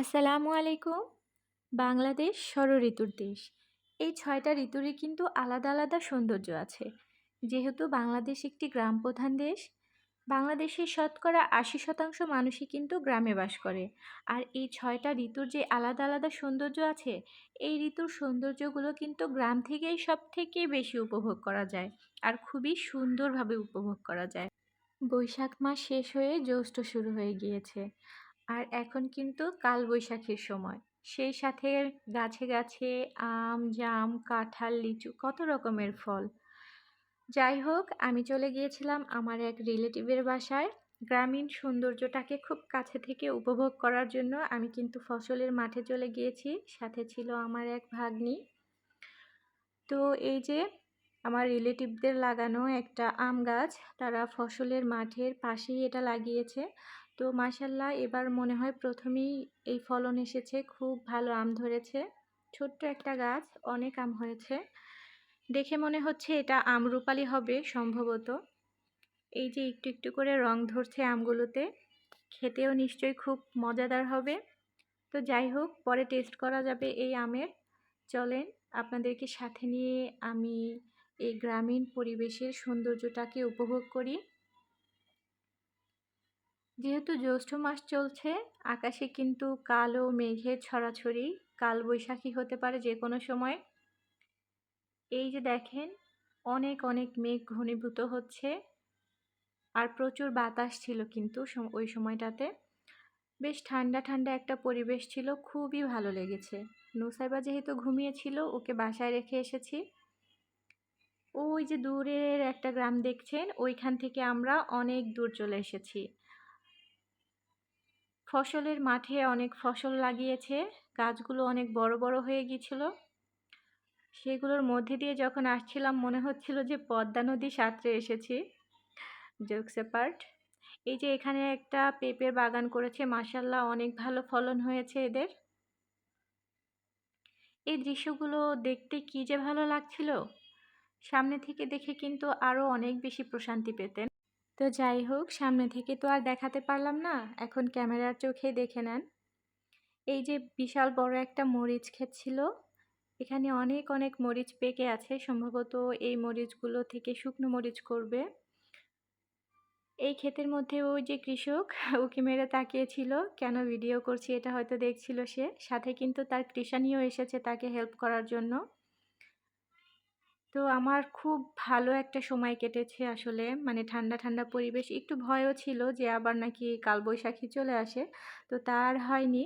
আসসালামু আলাইকুম। বাংলাদেশ ষড় ঋতুর দেশ। এই ছয়টা ঋতুরই কিন্তু আলাদা আলাদা সৌন্দর্য আছে। যেহেতু বাংলাদেশ একটি গ্রাম প্রধান দেশ বাংলাদেশের শতকরা আশি শতাংশ মানুষই কিন্তু গ্রামে বাস করে। আর এই ছয়টা ঋতুর যে আলাদা আলাদা সৌন্দর্য আছে, এই ঋতুর সৌন্দর্যগুলো কিন্তু গ্রাম থেকেই সব থেকে বেশি উপভোগ করা যায় আর খুবই সুন্দরভাবে উপভোগ করা যায়। বৈশাখ মাস শেষ হয়ে জ্যৈষ্ঠ শুরু হয়ে গিয়েছে। আর এখন কিন্তু কালবৈশাখীর সময়। সেই সাথে গাছে গাছে আম, জাম, কাঁঠাল, লিচু কত রকমের ফল। যাই হোক, আমি চলে গিয়েছিলাম আমার এক রিলেটিভের বাসায়। গ্রামীণ সৌন্দর্যটাকে খুব কাছে থেকে উপভোগ করার জন্য আমি কিন্তু ফসলের মাঠে চলে গিয়েছি। সাথে ছিল আমার এক ভাগ্নি। তো এই যে আমার রিলেটিভদের লাগানো একটা আম গাছ তারা ফসলের মাঠের পাশেই এটা লাগিয়েছে। তো মাসাল্লাহ এবার মনে হয় প্রথমেই এই ফলন এসেছে, খুব ভালো আম ধরেছে। ছোট্ট একটা গাছ, অনেক আম হয়েছে। দেখে মনে হচ্ছে এটা আমরুপালি হবে সম্ভবত। এই যে একটু একটু করে রং ধরছে আমগুলোতে, খেতেও নিশ্চয়ই খুব মজাদার হবে। তো যাই হোক, পরে টেস্ট করা যাবে এই আমের। চলেন, আপনাদেরকে সাথে নিয়ে আমি এই গ্রামীণ পরিবেশের সৌন্দর্যটাকে উপভোগ করি। যেহেতু জ্যৈষ্ঠ মাস চলছে, আকাশে কিন্তু কালো মেঘের ছড়াছড়ি, কালবৈশাখী হতে পারে যে কোনো সময়। এই যে দেখেন, অনেক অনেক মেঘ ঘনীভূত হচ্ছে আর প্রচুর বাতাস ছিল কিন্তু ওই সময়টাতে। বেশ ঠান্ডা ঠান্ডা একটা পরিবেশ ছিল, খুবই ভালো লেগেছে। নুসাইবা যেহেতু ঘুমিয়েছিল, ওকে বাসায় রেখে এসেছি। ওই যে দূরের একটা গ্রাম দেখছেন, ওইখান থেকে আমরা অনেক দূর চলে এসেছি। ফসলের মাঠে অনেক ফসল লাগিয়েছে, গাছগুলো অনেক বড় বড় হয়ে গিয়েছিল। সেগুলোর মধ্যে দিয়ে যখন আসছিলাম, মনে হচ্ছিল যে পদ্মা নদী সাঁতরে এসেছি। জোকসে পার্ট। এই যে এখানে একটা পেঁপের বাগান করেছে মাসাল্লাহ অনেক ভালো ফলন হয়েছে এদের। এই দৃশ্যগুলো দেখতে কি যে ভালো লাগছিল! সামনে থেকে দেখে কিন্তু আরও অনেক বেশি প্রশান্তি পেতেন। তো যাই হোক, সামনে থেকে তো আর দেখাতে পারলাম না। এখন ক্যামেরার চোখে দেখে নেন। এই যে বিশাল বড় একটা মরিচ ক্ষেত ছিল, এখানে অনেক অনেক মরিচ পেকে আছে। সম্ভবত এই মরিচগুলো থেকে শুকনো মরিচ করবে। এই ক্ষেতের মধ্যে ওই যে কৃষক উকি মেরে তাকিয়েছিল, কেন ভিডিও করছি? এটা হয়তো দেখছিল সে। সাথে কিন্তু তার কৃষানিও এসেছে তাকে হেল্প করার জন্য। তো আমার খুব ভালো একটা সময় কেটেছে আসলে। মানে ঠান্ডা ঠান্ডা পরিবেশ। একটু ভয়ও ছিল যে আবার নাকি কালবৈশাখী চলে আসে। তো তার হয়নি।